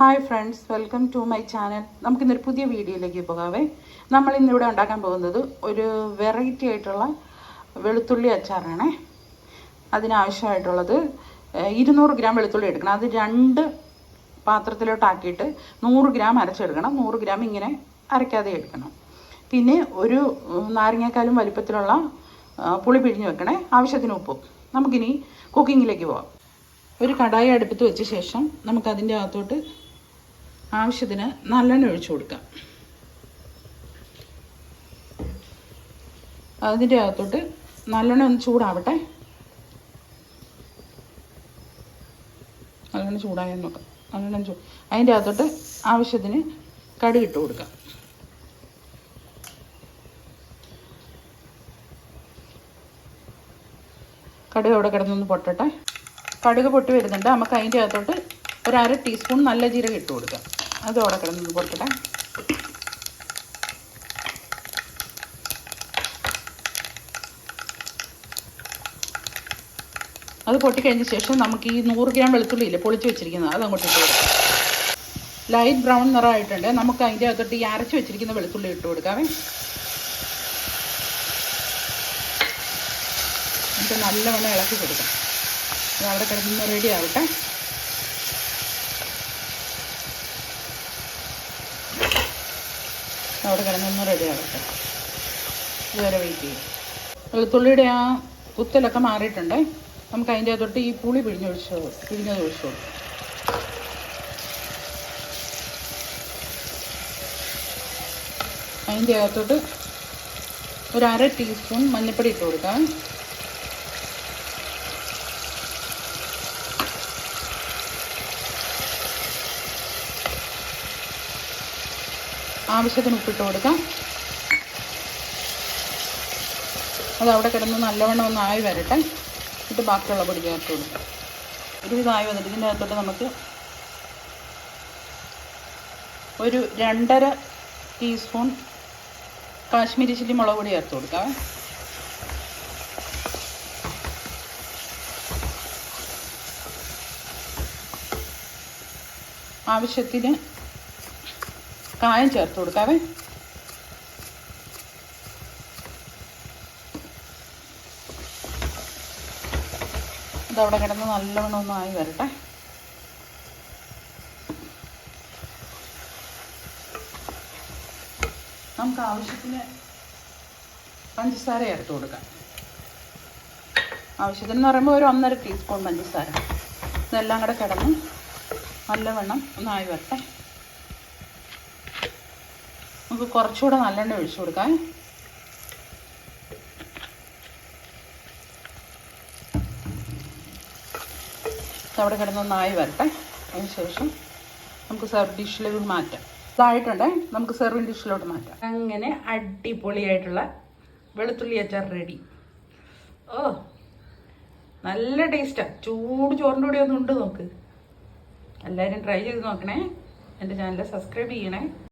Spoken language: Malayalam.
Hi friends welcome to my channel നമുക്കിന്നൊരു പുതിയ വീഡിയോയിലേക്ക് പോകാവേ. നമ്മൾ ഇന്നിവിടെ ഉണ്ടാക്കാൻ പോകുന്നത് ഒരു വെറൈറ്റി ആയിട്ടുള്ള വെളുത്തുള്ളി അച്ചാറാണേ. അതിനാവശ്യമായിട്ടുള്ളത് ഇരുന്നൂറ് ഗ്രാം വെളുത്തുള്ളി എടുക്കണം. അത് രണ്ട് പാത്രത്തിലോട്ടാക്കിയിട്ട് നൂറ് ഗ്രാം അരച്ചെടുക്കണം. നൂറ് ഗ്രാം ഇങ്ങനെ അരയ്ക്കാതെ എടുക്കണം. പിന്നെ ഒരു നാരങ്ങാക്കാലും വലിപ്പത്തിലുള്ള പുളി പിഴിഞ്ഞ് വെക്കണേ. ആവശ്യത്തിന് ഉപ്പും. നമുക്കിനി കുക്കിങ്ങിലേക്ക് പോവാം. ഒരു കടായി അടുപ്പത്ത് വെച്ച ശേഷം നമുക്കതിന്റെ അകത്തോട്ട് ആവശ്യത്തിന് നല്ലെണ്ണ ഒഴിച്ചു കൊടുക്കാം. അതിന്റെ അകത്തോട്ട് നല്ലെണ്ണ ഒന്ന് ചൂടാവട്ടെ. നല്ലെണ്ണ ചൂടായാൽ നോക്കാം. നല്ലെണ്ണ ചൂ അതിന്റെ അകത്തോട്ട് ആവശ്യത്തിന് കടുക് ഇട്ട് കൊടുക്കാം. കടുക് അവിടെ കിടന്നൊന്ന് പൊട്ടട്ടെ. കടുക് പൊട്ടി വരുന്നുണ്ട്. നമുക്ക് അതിന്റെ അകത്തോട്ട് ഒരു അര ടീസ്പൂൺ നല്ല ജീരകം ഇട്ട് കൊടുക്കാം. അത് അവിടെ കിടന്നൊന്ന് പൊട്ടട്ടെ അത് പൊട്ടിക്കഴിഞ്ഞ ശേഷം നമുക്ക് ഈ നൂറ് ഗ്രാം വെളുത്തുള്ളി ഇല്ലേ പൊളിച്ച് വെച്ചിരിക്കുന്നത് അത് അങ്ങോട്ട് ഇട്ട് കൊടുക്കാം. ലൈറ്റ് ബ്രൗൺ നിറമായിട്ടുണ്ട്. നമുക്ക് അതിന്റെ അകത്തോട്ട് ഈ അരച്ച് വെച്ചിരിക്കുന്ന വെളുത്തുള്ളി ഇട്ട് കൊടുക്കാമേ എന്നിട്ട് നല്ലവണ്ണം ഇളക്കി കൊടുക്കാം. അത് അവിടെ കിടന്ന് റെഡി ആവട്ടെ. അവിടെ കിടന്നൊന്ന് റെഡി ആവട്ടെ. ഇതുവരെ വെയിറ്റ് ചെയ്യും. വെളുത്തുള്ളിയുടെ ആ കുത്തലൊക്കെ മാറിയിട്ടുണ്ടേ. നമുക്ക് അതിന്റെ അകത്തോട്ട് ഈ പുളി പിഴിഞ്ഞൊഴിച്ച് പിഴിഞ്ഞത് ഒഴിച്ചു അതിന്റെ അകത്തോട്ട് ഒരു അര ടീസ്പൂൺ മഞ്ഞൾപ്പൊടി ഇട്ട് കൊടുക്കാം. ആവശ്യത്തിന് ഉപ്പിട്ട് കൊടുക്കാം. അത് അവിടെ കിടന്ന് നല്ലവണ്ണം ഒന്ന് ആയി വരട്ടെ. എന്നിട്ട് ബാക്കിയുള്ള പൊടി ചേർത്ത് കൊടുക്കാം. ഒരുവിധം ആയി വന്നിട്ട് ഇതിന്റെ അകത്തോട്ട് നമുക്ക് ഒരു രണ്ടര ടീസ്പൂൺ കാശ്മീരി ചില്ലി മുളക് പൊടി ചേർത്ത് കൊടുക്കാം. ആവശ്യത്തിന് കായം ചേർത്ത് കൊടുക്കാവേ. ഇതവിടെ കിടന്ന് നല്ലവണ്ണം ഒന്നായി വരട്ടെ. നമുക്ക് ആവശ്യത്തിന് പഞ്ചസാര ചേർത്ത് കൊടുക്കാം. ആവശ്യത്തിന് എന്ന് പറയുമ്പോൾ ഒരു ഒന്നര ടീസ്പൂൺ പഞ്ചസാര. ഇതെല്ലാം കൂടെ കിടന്ന് നല്ലവണ്ണം ഒന്നായി വരട്ടെ. നമുക്ക് കുറച്ചുകൂടെ നല്ലെണ്ണ ഒഴിച്ചു കൊടുക്കാം. അവിടെ കിടന്നൊന്നായി വരട്ടെ. അതിന് ശേഷം നമുക്ക് സെർവ് ഡിഷിലോട്ട് മാറ്റാം. ഇതായിട്ടുണ്ടേ. നമുക്ക് സെർവിങ് ഡിഷിലോട്ട് മാറ്റാം. അങ്ങനെ അടിപൊളിയായിട്ടുള്ള വെളുത്തുള്ളി അച്ചാർ റെഡി ഓ നല്ല ടേസ്റ്റാ ചൂട് ചോറിന്റെ കൂടെ ഒന്നും ഉണ്ട് നോക്ക്. എല്ലാവരും ട്രൈ ചെയ്ത് നോക്കണേ. എന്റെ ചാനൽ സബ്സ്ക്രൈബ് ചെയ്യണേ.